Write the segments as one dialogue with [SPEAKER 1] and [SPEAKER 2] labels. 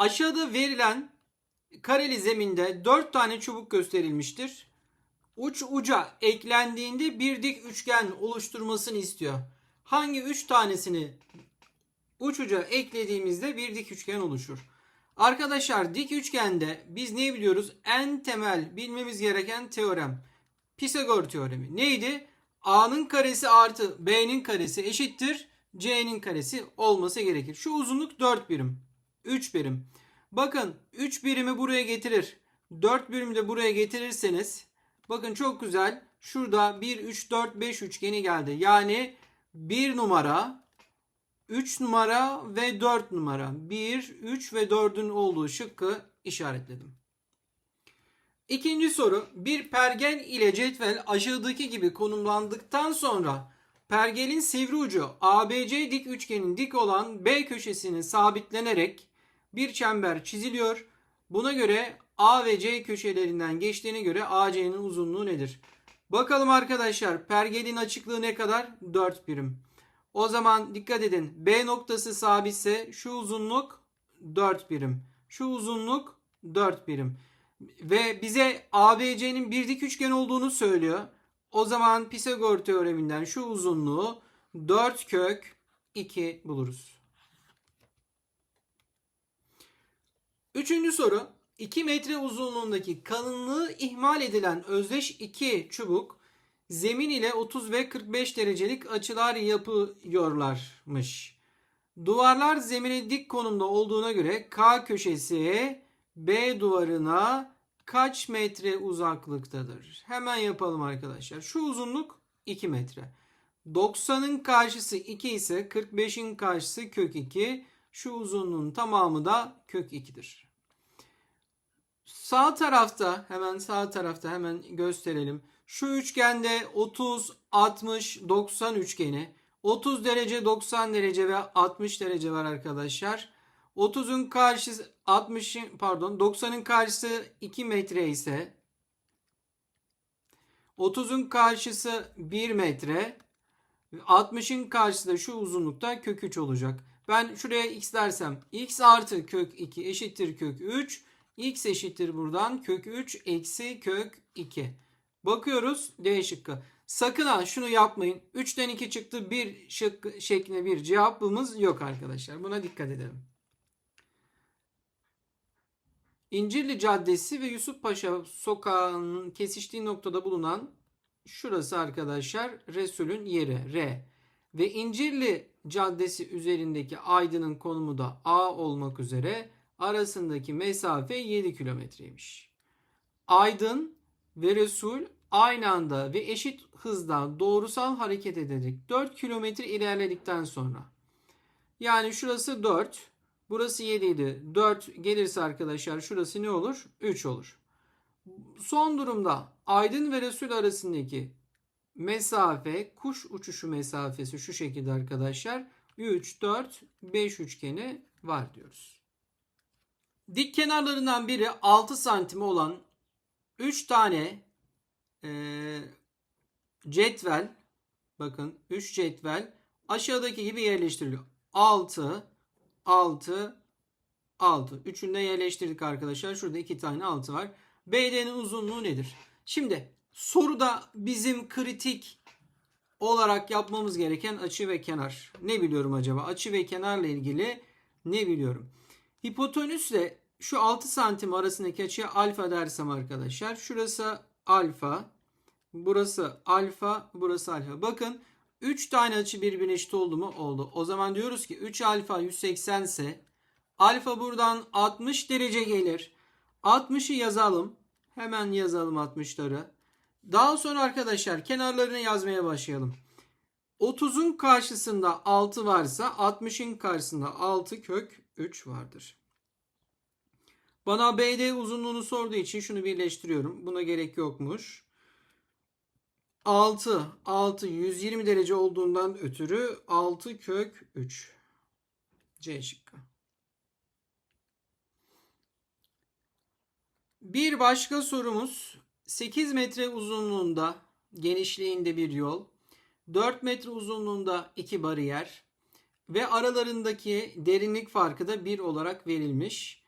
[SPEAKER 1] Aşağıda verilen kareli zeminde 4 tane çubuk gösterilmiştir. Uç uca eklendiğinde bir dik üçgen oluşturmasını istiyor. Hangi 3 tanesini uç uca eklediğimizde bir dik üçgen oluşur. Arkadaşlar dik üçgende biz ne biliyoruz? En temel bilmemiz gereken teorem. Pisagor teoremi. Neydi? A'nın karesi artı B'nin karesi eşittir. C'nin karesi olması gerekir. Şu uzunluk 4 birim. 3 birim. Bakın 3 birimi buraya getirir. 4 birimi de buraya getirirseniz bakın çok güzel. Şurada 1, 3, 4, 5 üçgeni geldi. Yani 1 numara 3 numara ve 4 numara. 1, 3 ve 4'ün olduğu şıkkı işaretledim. İkinci soru. Bir pergel ile cetvel aşağıdaki gibi konumlandıktan sonra pergelin sivri ucu ABC dik üçgenin dik olan B köşesine sabitlenerek bir çember çiziliyor. Buna göre A ve C köşelerinden geçtiğine göre AC'nin uzunluğu nedir? Bakalım arkadaşlar pergelin açıklığı ne kadar? 4 birim. O zaman dikkat edin. B noktası sabitse şu uzunluk 4 birim. Şu uzunluk 4 birim. Ve bize ABC'nin bir dik üçgen olduğunu söylüyor. O zaman Pisagor teoreminden şu uzunluğu 4 kök 2 buluruz. Üçüncü soru. 2 metre uzunluğundaki kalınlığı ihmal edilen özdeş iki çubuk zemin ile 30 ve 45 derecelik açılar yapıyorlarmış. Duvarlar zemine dik konumda olduğuna göre K köşesi B duvarına kaç metre uzaklıktadır? Hemen yapalım arkadaşlar. Şu uzunluk 2 metre. 90'ın karşısı 2 ise 45'in karşısı kök 2. Şu uzunluğun tamamı da kök 2'dir. Sağ tarafta hemen sağ tarafta hemen gösterelim. Şu üçgende 30, 60, 90 üçgeni. 30 derece, 90 derece ve 60 derece var arkadaşlar. 30'un karşısı 60'ın pardon 90'ın karşısı 2 metre ise 30'un karşısı 1 metre 60'ın karşısı da şu uzunlukta kök 3 olacak. Ben şuraya x dersem x artı kök 2 eşittir kök 3. x eşittir buradan kök 3 eksi kök 2. Bakıyoruz D şıkkı. Sakın ha şunu yapmayın. 3'ten 2 çıktı. 1 şık şeklinde bir cevabımız yok arkadaşlar. Buna dikkat edelim. İncirli Caddesi ve Yusuf Paşa Sokağı'nın kesiştiği noktada bulunan şurası arkadaşlar Resul'ün yeri R. Ve İncirli Caddesi üzerindeki Aydın'ın konumu da A olmak üzere arasındaki mesafe 7 kilometreymiş. Aydın ve Resul aynı anda ve eşit hızda doğrusal hareket ederek 4 kilometre ilerledikten sonra. Yani şurası 4 burası 7 idi. 4 gelirse arkadaşlar şurası ne olur? 3 olur. Son durumda Aydın ve Resul arasındaki mesafe kuş uçuşu mesafesi şu şekilde arkadaşlar. 3 4 5 üçgeni var diyoruz dik kenarlarından biri 6 santim olan 3 tane ee, cetvel bakın 3 cetvel aşağıdaki gibi yerleştiriliyor. 6 6 6. Üçünü de yerleştirdik arkadaşlar. Şurada iki tane 6 var. BD'nin uzunluğu nedir? Şimdi soruda bizim kritik olarak yapmamız gereken açı ve kenar. Ne biliyorum acaba? Açı ve kenarla ilgili ne biliyorum? Hipotenüsle şu 6 santim arasındaki açıya alfa dersem arkadaşlar. Şurası alfa. Burası alfa. Burası alfa. Bakın 3 tane açı birbirine eşit oldu mu? Oldu. O zaman diyoruz ki 3 alfa 180 ise alfa buradan 60 derece gelir. 60'ı yazalım. Hemen yazalım 60'ları. Daha sonra arkadaşlar kenarlarını yazmaya başlayalım. 30'un karşısında 6 varsa 60'ın karşısında 6 kök 3 vardır. Bana BD uzunluğunu sorduğu için şunu birleştiriyorum. Buna gerek yokmuş. 6, 6 120 derece olduğundan ötürü 6 kök 3. C şıkkı. Bir başka sorumuz 8 metre uzunluğunda genişliğinde bir yol, 4 metre uzunluğunda iki bariyer ve aralarındaki derinlik farkı da 1 olarak verilmiş.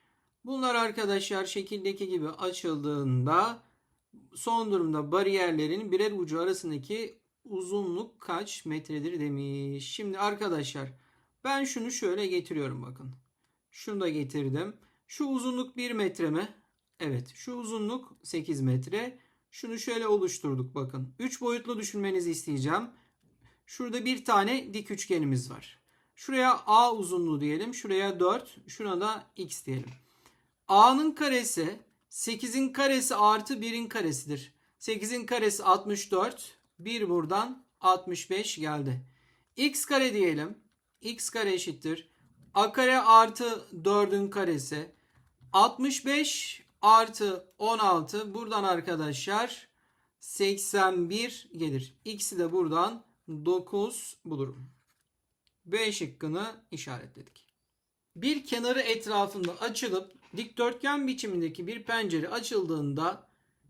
[SPEAKER 1] Bunlar arkadaşlar şekildeki gibi açıldığında son durumda bariyerlerin birer ucu arasındaki uzunluk kaç metredir demiş. Şimdi arkadaşlar ben şunu şöyle getiriyorum bakın. Şunu da getirdim. Şu uzunluk 1 metre mi? Evet. Şu uzunluk 8 metre. Şunu şöyle oluşturduk bakın. 3 boyutlu düşünmenizi isteyeceğim. Şurada bir tane dik üçgenimiz var. Şuraya A uzunluğu diyelim. Şuraya 4. Şuna da X diyelim. A'nın karesi 8'in karesi artı 1'in karesidir. 8'in karesi 64. 1 buradan 65 geldi. X kare diyelim. X kare eşittir. A kare artı 4'ün karesi. 65 artı 16 buradan arkadaşlar 81 gelir. X'i de buradan 9 bulurum. B şıkkını işaretledik. Bir kenarı etrafında açılıp dikdörtgen biçimindeki bir pencere açıldığında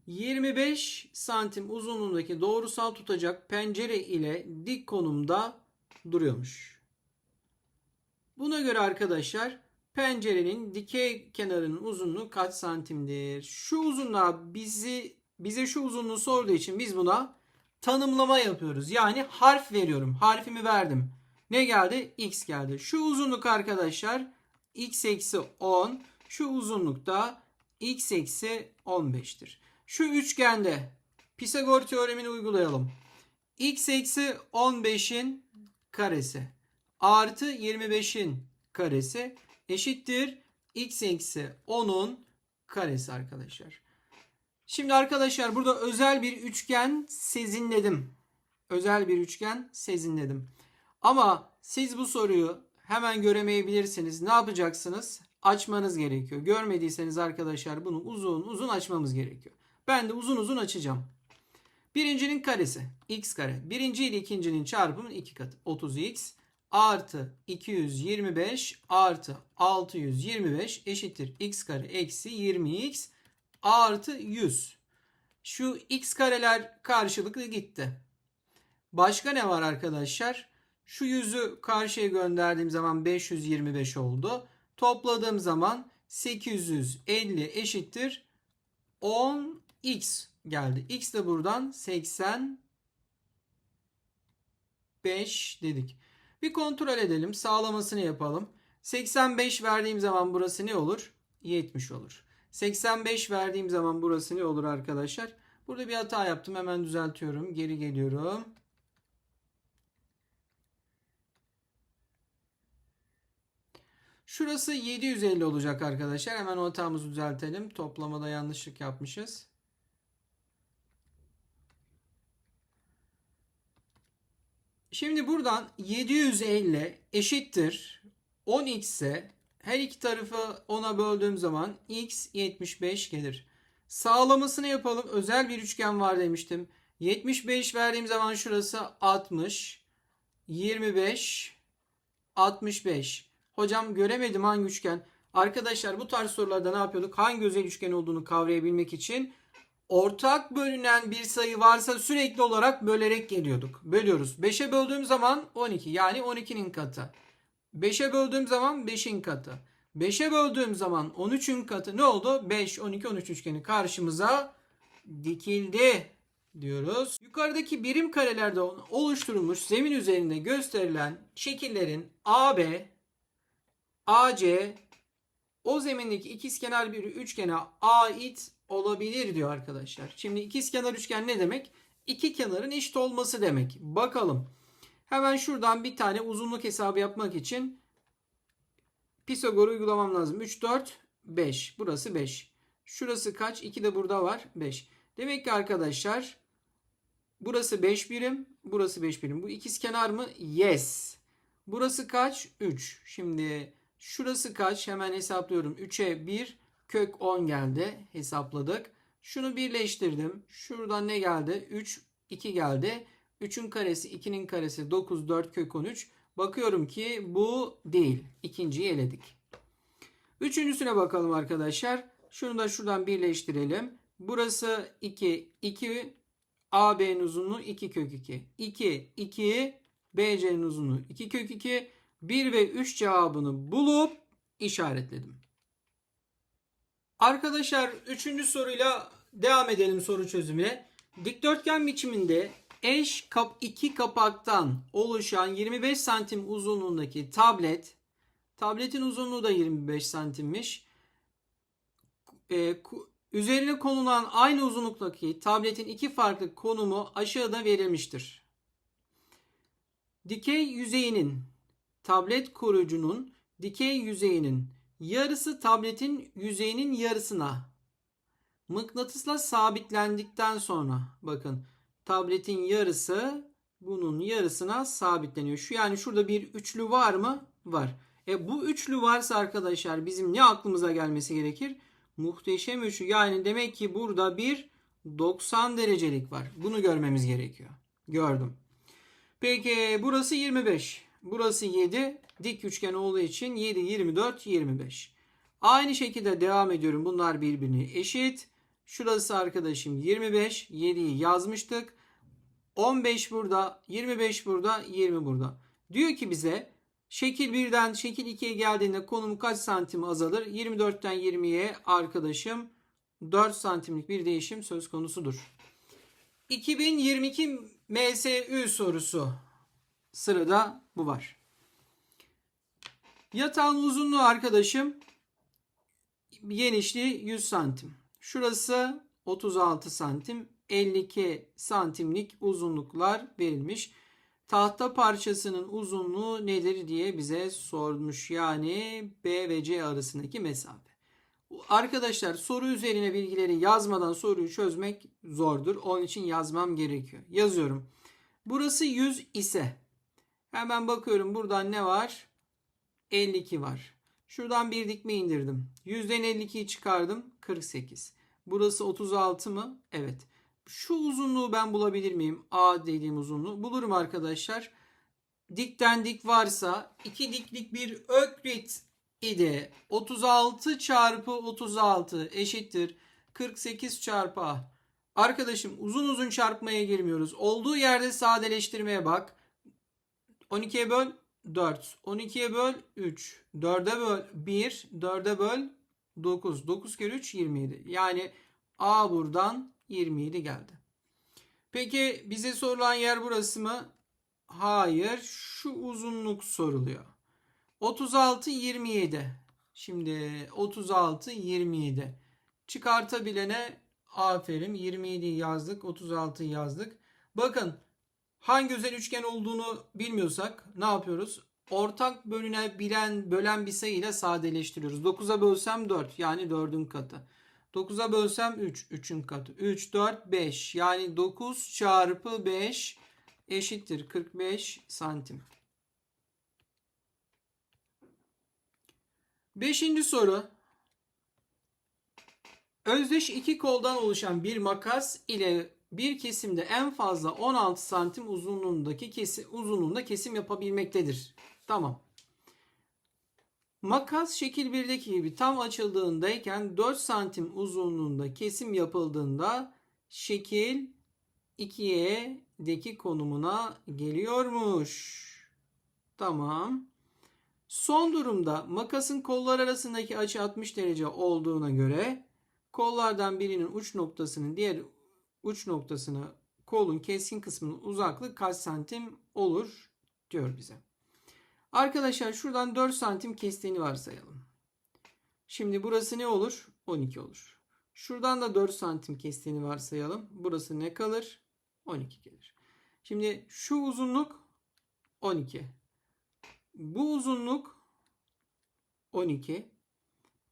[SPEAKER 1] 25 santim uzunluğundaki doğrusal tutacak pencere ile dik konumda duruyormuş. Buna göre arkadaşlar pencerenin dikey kenarının uzunluğu kaç santimdir? Şu uzunluğa bizi bize şu uzunluğu sorduğu için biz buna tanımlama yapıyoruz. Yani harf veriyorum. Harfimi verdim. Ne geldi? X geldi. Şu uzunluk arkadaşlar x eksi 10. Şu uzunluk da x eksi 15'tir. Şu üçgende Pisagor teoremini uygulayalım. x eksi 15'in karesi artı 25'in karesi eşittir x eksi 10'un karesi arkadaşlar. Şimdi arkadaşlar burada özel bir üçgen sezinledim. Özel bir üçgen sezinledim. Ama siz bu soruyu hemen göremeyebilirsiniz. Ne yapacaksınız? Açmanız gerekiyor. Görmediyseniz arkadaşlar bunu uzun uzun açmamız gerekiyor. Ben de uzun uzun açacağım. Birincinin karesi x kare. Birinci ile ikincinin çarpımının iki katı 30x artı 225 artı 625 eşittir x kare eksi 20x artı 100. Şu x kareler karşılıklı gitti. Başka ne var arkadaşlar? Şu yüzü karşıya gönderdiğim zaman 525 oldu. Topladığım zaman 850 eşittir 10x geldi. X de buradan 85 dedik. Bir kontrol edelim. Sağlamasını yapalım. 85 verdiğim zaman burası ne olur? 70 olur. 85 verdiğim zaman burası ne olur arkadaşlar? Burada bir hata yaptım. Hemen düzeltiyorum. Geri geliyorum. Şurası 750 olacak arkadaşlar. Hemen o hatamızı düzeltelim. Toplamada yanlışlık yapmışız. Şimdi buradan 750 eşittir 10x ise her iki tarafı 10'a böldüğüm zaman x 75 gelir. Sağlamasını yapalım. Özel bir üçgen var demiştim. 75 verdiğim zaman şurası 60. 25 65. Hocam göremedim hangi üçgen. Arkadaşlar bu tarz sorularda ne yapıyorduk? Hangi özel üçgen olduğunu kavrayabilmek için ortak bölünen bir sayı varsa sürekli olarak bölerek geliyorduk. Bölüyoruz. 5'e böldüğüm zaman 12 yani 12'nin katı. 5'e böldüğüm zaman 5'in katı. 5'e böldüğüm zaman 13'ün katı ne oldu? 5, 12, 13 üçgeni karşımıza dikildi diyoruz. Yukarıdaki birim karelerde oluşturulmuş zemin üzerinde gösterilen şekillerin AB, AC o zemindeki ikizkenar bir üçgene ait olabilir diyor arkadaşlar. Şimdi ikizkenar üçgen ne demek? İki kenarın eşit olması demek. Bakalım. Hemen şuradan bir tane uzunluk hesabı yapmak için Pisagor uygulamam lazım. 3, 4, 5. Burası 5. Şurası kaç? 2 de burada var. 5. Demek ki arkadaşlar burası 5 birim. Burası 5 birim. Bu ikiz kenar mı? Yes. Burası kaç? 3. Şimdi şurası kaç? Hemen hesaplıyorum. 3'e 1 kök 10 geldi. Hesapladık. Şunu birleştirdim. Şuradan ne geldi? 3, 2 geldi. 3'ün karesi 2'nin karesi 9 4 kök 13. Bakıyorum ki bu değil. İkinciyi eledik. Üçüncüsüne bakalım arkadaşlar. Şunu da şuradan birleştirelim. Burası 2 2 AB'nin uzunluğu 2 kök 2. 2 2 BC'nin uzunluğu 2 kök 2. 1 ve 3 cevabını bulup işaretledim. Arkadaşlar üçüncü soruyla devam edelim soru çözümüne. Dikdörtgen biçiminde eş kap iki kapaktan oluşan 25 santim uzunluğundaki tablet, tabletin uzunluğu da 25 santimmiş. Ee, üzerine konulan aynı uzunluktaki tabletin iki farklı konumu aşağıda verilmiştir. Dikey yüzeyinin tablet koruyucunun dikey yüzeyinin yarısı tabletin yüzeyinin yarısına mıknatısla sabitlendikten sonra bakın tabletin yarısı bunun yarısına sabitleniyor. Şu yani şurada bir üçlü var mı? Var. E bu üçlü varsa arkadaşlar bizim ne aklımıza gelmesi gerekir? Muhteşem üçlü. Yani demek ki burada bir 90 derecelik var. Bunu görmemiz gerekiyor. Gördüm. Peki burası 25. Burası 7. Dik üçgen olduğu için 7, 24, 25. Aynı şekilde devam ediyorum. Bunlar birbirine eşit. Şurası arkadaşım 25. 7'yi yazmıştık. 15 burada, 25 burada, 20 burada. Diyor ki bize şekil 1'den şekil 2'ye geldiğinde konum kaç santim azalır? 24'ten 20'ye arkadaşım 4 santimlik bir değişim söz konusudur. 2022 MSÜ sorusu. Sırada bu var. Yatağın uzunluğu arkadaşım genişliği 100 santim. Şurası 36 santim. 52 santimlik uzunluklar verilmiş. Tahta parçasının uzunluğu nedir diye bize sormuş. Yani B ve C arasındaki mesafe. Arkadaşlar soru üzerine bilgileri yazmadan soruyu çözmek zordur. Onun için yazmam gerekiyor. Yazıyorum. Burası 100 ise hemen bakıyorum buradan ne var? 52 var. Şuradan bir dikme indirdim. 100'den 52'yi çıkardım. 48. Burası 36 mı? Evet. Şu uzunluğu ben bulabilir miyim? A dediğim uzunluğu. Bulurum arkadaşlar. Dikten dik varsa iki diklik bir öklit idi. 36 çarpı 36 eşittir. 48 çarpı A. Arkadaşım uzun uzun çarpmaya girmiyoruz. Olduğu yerde sadeleştirmeye bak. 12'ye böl 4. 12'ye böl 3. 4'e böl 1. 4'e böl 9. 9 kere 3 27. Yani A buradan 27 geldi. Peki bize sorulan yer burası mı? Hayır. Şu uzunluk soruluyor. 36 27. Şimdi 36 27. Çıkartabilene aferin. 27 yazdık. 36 yazdık. Bakın hangi özel üçgen olduğunu bilmiyorsak ne yapıyoruz? Ortak bölünebilen bölen bir sayıyla sadeleştiriyoruz. 9'a bölsem 4 yani 4'ün katı. 9'a bölsem 3 3'ün katı. 3 4 5 yani 9 çarpı 5 eşittir 45 santim. Beşinci soru. Özdeş iki koldan oluşan bir makas ile bir kesimde en fazla 16 santim uzunluğundaki kesim, uzunluğunda kesim yapabilmektedir. Tamam. Makas şekil 1'deki gibi tam açıldığındayken 4 santim uzunluğunda kesim yapıldığında şekil 2'deki konumuna geliyormuş. Tamam. Son durumda makasın kollar arasındaki açı 60 derece olduğuna göre kollardan birinin uç noktasının diğer uç noktasına kolun keskin kısmının uzaklığı kaç santim olur diyor bize. Arkadaşlar şuradan 4 santim kestiğini varsayalım. Şimdi burası ne olur? 12 olur. Şuradan da 4 santim kestiğini varsayalım. Burası ne kalır? 12 gelir. Şimdi şu uzunluk 12. Bu uzunluk 12.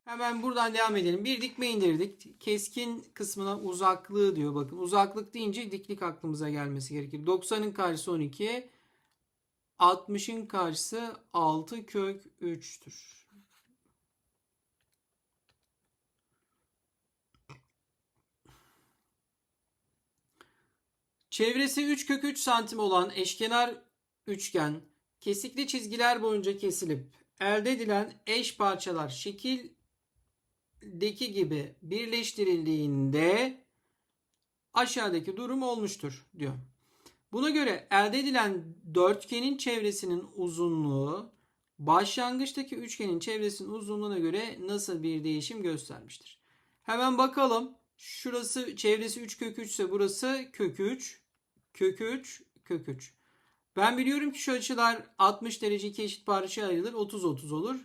[SPEAKER 1] Hemen buradan devam edelim. Bir dikme indirdik. Keskin kısmına uzaklığı diyor. Bakın uzaklık deyince diklik aklımıza gelmesi gerekir. 90'ın karşısı 12. 60'ın karşısı 6 kök 3'tür. Çevresi 3 kök 3 santim olan eşkenar üçgen kesikli çizgiler boyunca kesilip elde edilen eş parçalar şekildeki gibi birleştirildiğinde aşağıdaki durum olmuştur diyor. Buna göre elde edilen dörtgenin çevresinin uzunluğu başlangıçtaki üçgenin çevresinin uzunluğuna göre nasıl bir değişim göstermiştir? Hemen bakalım. Şurası çevresi 3 kök 3 ise burası kök 3. Kök 3. Kök 3. Ben biliyorum ki şu açılar 60 derece iki eşit parçaya ayrılır. 30 30 olur.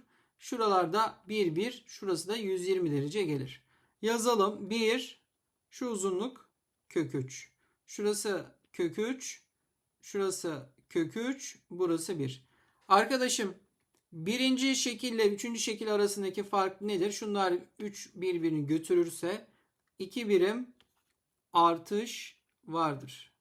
[SPEAKER 1] Şuralarda 1 1. Şurası da 120 derece gelir. Yazalım. 1. Şu uzunluk kök 3. Şurası kök 3. Şurası kök 3. Burası 1. Arkadaşım birinci şekille üçüncü şekil arasındaki fark nedir? Şunlar 3 birbirini götürürse 2 birim artış vardır.